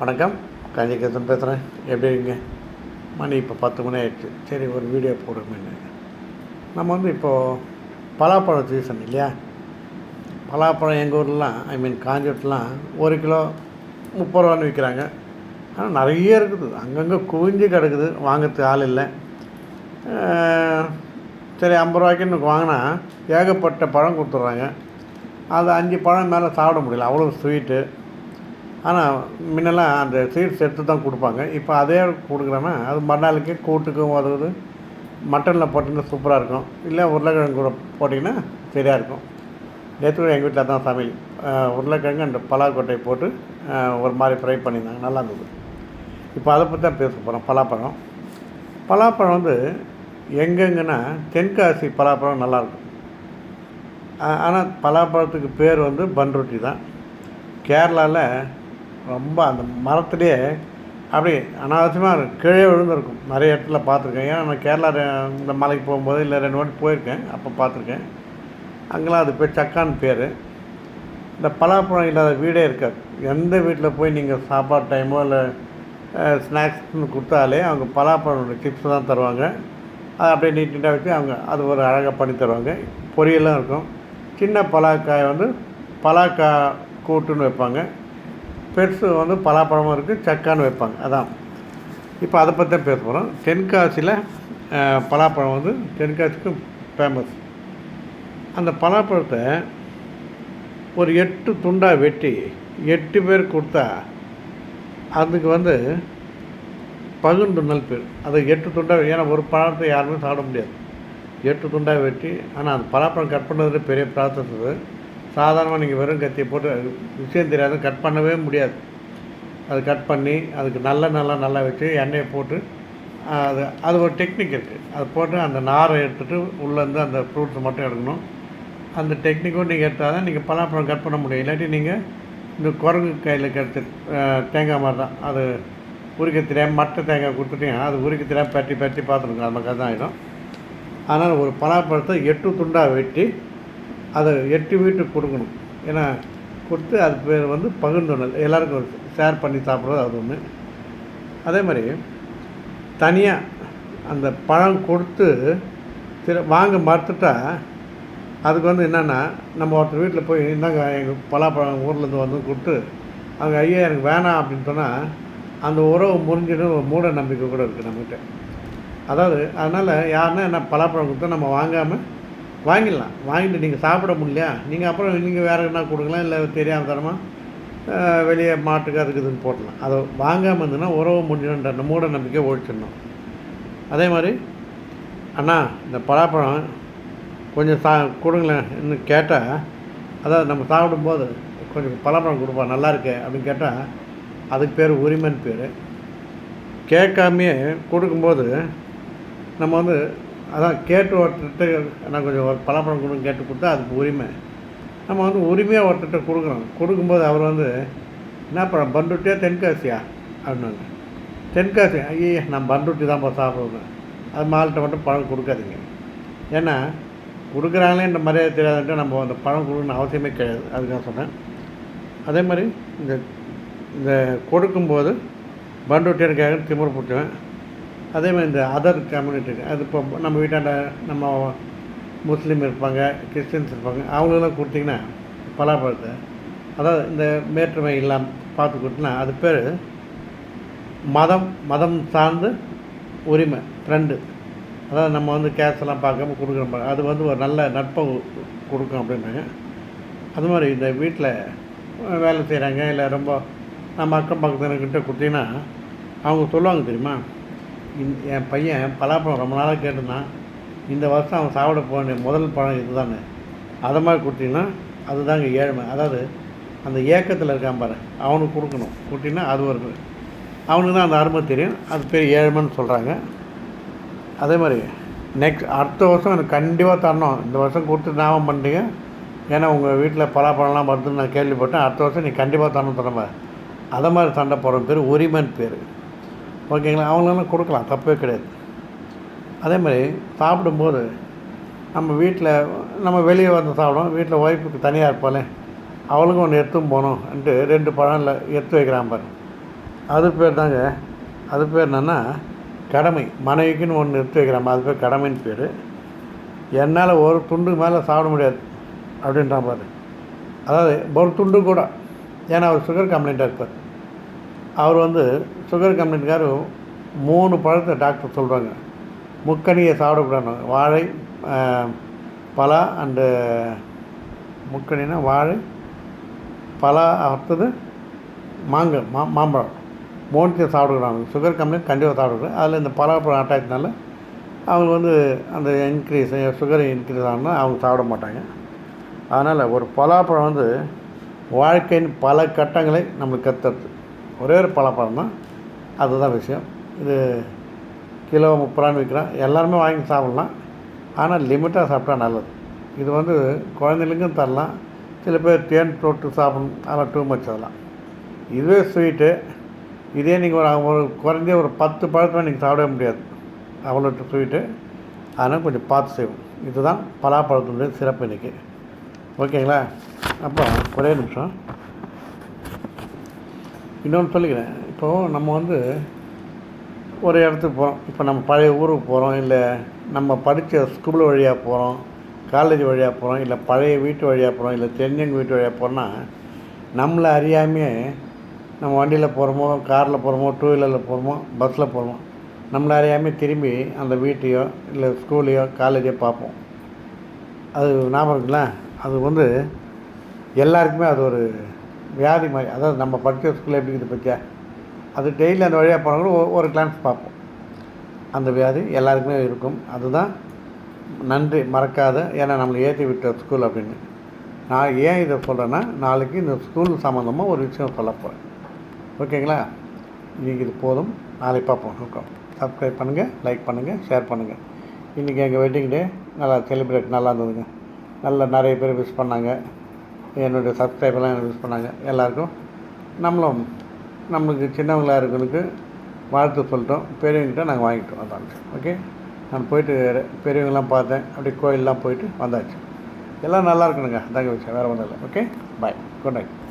வணக்கம். காஞ்சிகேசன் பேசுகிறேன் எப்படி இருக்கீங்க? மணி இப்போ பத்து மணி ஆயிடுச்சு சரி ஒரு வீடியோ போடுங்க நம்ம வந்து இப்போது பலாப்பழம் சீசன் இல்லையா? பலாப்பழம் எங்கள் ஊர்லாம் ஐ மீன் காஞ்சிபுரத்துலாம் ஒரு கிலோ முப்பது ரூபான்னு விற்கிறாங்க ஆனால் நிறைய இருக்குது. அங்கங்கே குவிஞ்சு கிடக்குது. வாங்கிறதுக்கு ஆள் இல்லை. சரி ஐம்பது ரூபாய்க்குன்னு வாங்கினா ஏகப்பட்ட பழம் கொடுத்துட்றாங்க. அது அஞ்சு பழம் மேலே சாப்பிட முடியல. அவ்வளோ ஸ்வீட்டு ஆனால் முன்னெல்லாம் அந்த சீட்ஸ் எடுத்து தான் கொடுப்பாங்க. இப்போ அதே கொடுக்குறேன்னா அது மறுநாளுக்கு கூட்டுக்கும் உதவுது. மட்டனில் போட்டிங்கன்னா சூப்பராக இருக்கும். இல்லை உருளைக்கிழங்கு கூட போட்டிங்கன்னா சரியாக இருக்கும். நேற்று கூட எங்கள் வீட்டில் தான் சமையல். உருளைக்கிழங்கு அந்த பலாக்கொட்டையை போட்டு ஒரு மாதிரி ஃப்ரை பண்ணியிருந்தாங்க. நல்லா இருந்தது. இப்போ அதை பற்றி தான் பேச போகிறோம் பலாப்பழம். பலாப்பழம் வந்து எங்கெங்கன்னா தென்காசி பலாப்பழம் நல்லாயிருக்கும் ஆனால் பலாப்பழத்துக்கு பேர் வந்து பன்ருட்டி தான். கேரளாவில் ரொம்ப அந்த மரத்துலேயே அப்படி அனாவசியமாக இருக்கும். கீழே விழுந்திருக்கும். நிறைய இடத்துல பார்த்துருக்கேன். ஏன்னா நான் கேரளா இந்த மலைக்கு போகும்போது இல்லை ரெண்டு வாட்டி போயிருக்கேன். அப்போ பார்த்துருக்கேன். அங்கெல்லாம் அது பேர் சக்கான்னு பேர். இந்த பலாப்பழம் இல்லாத வீடே இருக்காது. எந்த வீட்டில் போய் நீங்கள் சாப்பாடு டைமோ இல்லை ஸ்நாக்ஸ்னு கொடுத்தாலே அவங்க பலாப்பழம் சிப்ஸ் தான் தருவாங்க. அதை அப்படியே நீட் நீட்டாக வச்சு அவங்க அது ஒரு அழகாக பண்ணி தருவாங்க. பொரியலாம் இருக்கும். சின்ன பலாக்காய் வந்து பலாக்காய் கூட்டுன்னு வைப்பாங்க. பெருசு வந்து பலாப்பழமும் இருக்குது சக்கான்னு வைப்பாங்க. அதான். இப்போ அதை பற்றி தான் பேச போகிறோம் தென்காசியில் பலாப்பழம் வந்து தென்காசிக்கு ஃபேமஸ் அந்த பலாப்பழத்தை ஒரு எட்டு துண்டாக வெட்டி எட்டு பேர் கொடுத்தா அதுக்கு வந்து பகுந்துண்ணல் பேர். அது எட்டு துண்டாக ஏன்னா ஒரு பழத்தை யாருமே சாப்பிட முடியாது. எட்டு துண்டாக வெட்டி ஆனால் அந்த பலாப்பழம் கட் பண்ணுறது பெரிய ப்ராசஸ் அது. சாதாரணமாக நீங்கள் வெறும் கத்தியை போட்டு அது விஷயம் தெரியாது கட் பண்ணவே முடியாது. அது கட் பண்ணி அதுக்கு நல்ல நல்லா நல்லா வச்சு எண்ணெயை போட்டு அது அது ஒரு டெக்னிக் இருக்குது அது போட்டு அந்த நாரை எடுத்துகிட்டு உள்ளேருந்து அந்த ஃப்ரூட்ஸை மட்டும் எடுக்கணும். அந்த டெக்னிக்கும் நீங்கள் எடுத்தால் தான் நீங்கள் பலாப்பழம் கட் பண்ண முடியும். இல்லாட்டி நீங்கள் இந்த குரங்கு கையில் கிடச்சி தேங்காய் மாதிரி தான். அது உரிக்க தெரியாமல் மட்டை தேங்காய் கொடுத்துட்டீங்க அது உரிக்க தெரியாமல் பட்டி பட்டி பார்த்துருக்கோம் அது தான் ஆகிடும் ஆனால் ஒரு பலாப்பழத்தை எட்டு துண்டாக வெட்டி அதை எட்டு வீட்டுக்கு கொடுக்கணும். ஏன்னா கொடுத்து அது பேர் வந்து பகிர்ந்துணல் எல்லாருக்கும் ஷேர் பண்ணி சாப்பிட்றது அது ஒன்று அதே மாதிரி தனியாக அந்த பழம் கொடுத்து திரு வாங்க மறுத்துட்டா அதுக்கு வந்து என்னென்னா நம்ம ஒருத்தர் வீட்டில் போய் இந்தாங்க எங்கள் பலாப்பழம் ஊர்லேருந்து வந்து கொடுத்து அவங்க ஐயா எனக்கு வேணாம் அப்படின்னு சொன்னால் அந்த உறவு முறிஞ்சிடும் ஒரு மூட நம்பிக்கை கூட இருக்குது நம்மகிட்ட. அதாவது அதனால் யாருன்னா என்ன பலாப்பழம் கொடுத்தா நம்ம வாங்காமல் வாங்கிடலாம். வாங்கிட்டு நீங்கள் சாப்பிட முடியலையா? நீங்கள் அப்புறம் நீங்கள் வேறு என்ன கொடுக்கலாம்? இல்லை தெரியாம தரமாக வெளியே மாட்டுக்கு அதுக்கு இதுன்னு போடலாம் அதை வாங்காமல் இருந்ததுன்னா உறவு முடியணுன்ற அந்த மூட நம்பிக்கை ஒழிச்சிடணும். அதே மாதிரி அண்ணா இந்த பலாப்பழம் கொஞ்சம் சா கொடுங்களேன் இன்னும் கேட்டால் அதாவது நம்ம சாப்பிடும்போது கொஞ்சம் பலாப்பழம் கொடுப்பா நல்லா அப்படின்னு கேட்டால் அதுக்கு பேர் உரிமைன்னு பேர். கேட்காமையே கொடுக்கும்போது நம்ம வந்து அதான் கேட்டு ஒருத்தர்கிட்ட நான் கொஞ்சம் ஒரு பலாப்பழம் கொடுங்க கேட்டு கொடுத்தா அதுக்கு உரிமை. நம்ம வந்து உரிமையாக ஒருத்தர்கிட்ட கொடுக்குறோம் கொடுக்கும்போது அவர் வந்து என்ன பழம் பண்ருட்டியா தென்காசியா? அப்படின்னாங்க. தென்காசி ஐயே நான் பண்ருட்டி தான்ப்பா சாப்பிடுவேன். அது மால்கிட்ட மட்டும் பழம் கொடுக்காதீங்க. ஏன்னா கொடுக்குறாங்களே இந்த மரியாதை தெரியாதுன்ட்டு நம்ம அந்த பழம் கொடுக்கணும் அவசியமே கிடையாது. அதுக்காக சொன்னேன். அதே மாதிரி இந்த இந்த கொடுக்கும்போது பண்ருட்டியனுக்காக திமுறை பிடிச்சவன் அதே மாதிரி இந்த அதர் கம்யூனிட்டி அது இப்போ நம்ம வீட்டாண்ட நம்ம முஸ்லீம் இருப்பாங்க கிறிஸ்டின்ஸ் இருப்பாங்க அவங்களுக்கெல்லாம் கொடுத்தீங்கன்னா பலாப்பழத்தை அதாவது இந்த மேற்றுமை இல்லாமல் பார்த்து கொடுத்தீங்கன்னா அது பேர் மதம் மதம் சார்ந்து உரிமை ஃப்ரெண்டு அதாவது நம்ம வந்து கேஸெல்லாம் பார்க்காம கொடுக்குறோம் அது வந்து ஒரு நல்ல நட்பை கொடுக்கும் அப்படின்னாங்க அது மாதிரி இந்த வீட்டில் வேலை செய்கிறாங்க இல்லை ரொம்ப நம்ம அக்கம் பக்கத்தினர்கிட்ட கொடுத்தீங்கன்னா அவங்க சொல்லுவாங்க தெரியுமா? இந்த என் பையன் பலாப்பழம் ரொம்ப நாளாக கேட்டிருந்தான். இந்த வருஷம் அவன் சாப்பிட போன முதல் பழம் இதுதானே அதை மாதிரி கொடுத்தீங்கன்னா அதுதாங்க ஏழ்மை. அதாவது அந்த ஏக்கத்தில் இருக்கான் பாரு அவனுக்கு கொடுக்கணும். கொடுத்தீங்கன்னா அது ஒரு அவனுக்கு தான் அந்த அருமை தெரியும். அது பேர் ஏழ்மைன்னு சொல்கிறாங்க அதே மாதிரி நெக்ஸ்ட் அடுத்த வருஷம் எனக்கு கண்டிப்பாக தரணும். இந்த வருஷம் கொடுத்து ஞாபகம் பண்ணிட்டீங்க. ஏன்னா உங்கள் வீட்டில் பலாப்பழம்லாம் வருதுன்னு நான் கேள்விப்பட்டேன். அடுத்த வருஷம் நீ கண்டிப்பாக தரணும் தரமா. அதை மாதிரி சண்டை போடுற பேர் உரிமைன்னு பேர். ஓகேங்களா? அவங்களாம் கொடுக்கலாம் தப்பே கிடையாது. அதே மாதிரி சாப்பிடும்போது நம்ம வீட்டில் நம்ம வெளியே வந்து சாப்பிடுவோம் வீட்டில் ஒய்ஃபுக்கு தனியாக இருப்பாளே அவளுக்கும் ஒன்று எடுத்தும் போகணும்ன்ட்டு ரெண்டு பழம் இல்லை எடுத்து வைக்கிறான் பாரு. அது பேர் தாங்க அது பேர் என்னென்னா கடமை. மனைவிக்குன்னு ஒன்று எடுத்து வைக்கிறான் அது பேர் கடமைன்னு பேர். என்னால் ஒரு துண்டு மேலே சாப்பிட முடியாது அப்படின்றான் பாரு. அதாவது ஒரு துண்டு கூட. ஏன்னா அவர் சுகர் கம்ப்ளைண்ட்டாக இருப்பார். அவர் வந்து சுகர் கம்ப்ளைண்ட்கார் மூணு பழத்தை டாக்டர் சொல்கிறாங்க முக்கனியை சாப்பிடக்கூடாது வாழை பலா அண்டு முக்கனினா வாழை பலா அடுத்தது மாங்காய் மா மாம்பழம். மூணுத்தையும் சாப்பிடுக்கிறாங்க சுகர் கம்பெனி கண்டிப்பாக சாப்பிடுறது அதில் இந்த பலாப்பழம் அட்டாக்னால அவங்க வந்து அந்த இன்க்ரீஸ் சுகர் இன்க்ரீஸ் ஆனால் அவங்க சாப்பிட மாட்டாங்க. அதனால் ஒரு பலாப்பழம் வந்து வாழ்க்கையின் பல கட்டங்களை நம்மளுக்கு கற்றுறது ஒரே ஒரு பலாப்பழம் தான் அதுதான் விஷயம். இது கிலோ முப்பது விற்கிறான் எல்லாருமே வாங்கி சாப்பிட்லாம். ஆனால் லிமிட்டாக சாப்பிட்டா நல்லது. இது வந்து குழந்தைங்களுக்கும் தரலாம். சில பேர் தேன் தொட்டு சாப்பிடணும். அதெல்லாம் டூ மச் அதெல்லாம். இதுவே ஸ்வீட்டு இதே நீங்கள் ஒரு ஒரு குறைஞ்ச ஒரு பத்து பழத்தை நீங்கள் சாப்பிடவே முடியாது. அவ்வளோ ஸ்வீட்டு அதனால் கொஞ்சம் பார்த்து செய்வோம். இதுதான் பலாப்பழத்தினுடைய சிறப்பு இன்றைக்கி ஓகேங்களா? அப்போ ஒரே நிமிஷம். இன்னொன்று சொல்லிக்கிறேன். இப்போது நம்ம வந்து ஒரு இடத்துக்கு போகிறோம் இப்போ நம்ம பழைய ஊருக்கு போகிறோம் இல்லை நம்ம படித்த ஸ்கூல் வழியாக போகிறோம் காலேஜ் வழியாக போகிறோம் இல்லை பழைய வீட்டு வழியாக போகிறோம் இல்லை தெரிஞ்சவங்க வீட்டு வழியாக போகிறோன்னா நம்மளை அறியாமையே நம்ம வண்டியில் போகிறோமோ காரில் போகிறோமோ டூ வீலரில் போகிறோமோ பஸ்ஸில் போகிறோமோ நம்மளை அறியாமல் திரும்பி அந்த வீட்டையோ இல்லை ஸ்கூலையோ காலேஜோ பார்ப்போம். அது ஞாபகம் இருக்குங்களா? அது வந்து எல்லாருக்குமே அது ஒரு வியாதி மாதிரி. அதாவது நம்ம படித்த ஸ்கூலில் எப்படி இருக்குது பற்றியா அது டெய்லி அந்த வழியாக போனவங்களும் ஒரு கிளான்ஸ் பார்ப்போம். அந்த வியாதி எல்லாருக்குமே இருக்கும். அதுதான் நன்றி மறக்காத ஏன்னா நம்மளை ஏற்றி விட்ட ஸ்கூல் அப்படின்னு. நான் ஏன் இதை சொல்கிறேன்னா நாளைக்கு இந்த ஸ்கூல் சம்மந்தமாக ஒரு விஷயம் சொல்ல போகிறேன் ஓகேங்களா? இன்றைக்கி இது போதும். நாளைக்கு பார்ப்போம். ஓகே சப்ஸ்கிரைப் பண்ணுங்கள் லைக் பண்ணுங்கள் ஷேர் பண்ணுங்கள் இன்றைக்கி எங்கள் வெட்டிங் டே நல்லா செலிப்ரேட் நல்லா இருந்ததுங்க. நல்லா நிறைய பேர் விஷ் பண்ணாங்க. என்னுடைய சப்ஸ்கிரைபர்லாம் எனக்கு விஷ் பண்ணாங்க? எல்லாருக்கும் நம்மளும் நம்மளுக்கு சின்னவங்களா இருக்கிறதுக்கு வாழ்த்து சொல்லிட்டோம். பெரியவங்ககிட்ட நாங்கள் வாங்கிட்டோம் அதான். ஓகே நான் போயிட்டு பெரியவங்களாம் பார்த்தேன். அப்படியே கோயிலெலாம் போயிட்டு வந்தாச்சு. எல்லாம் நல்லா இருக்கணுங்க. அதாங்க விஷயம். வேறு ஒன்றும் இல்லை. Okay bye good night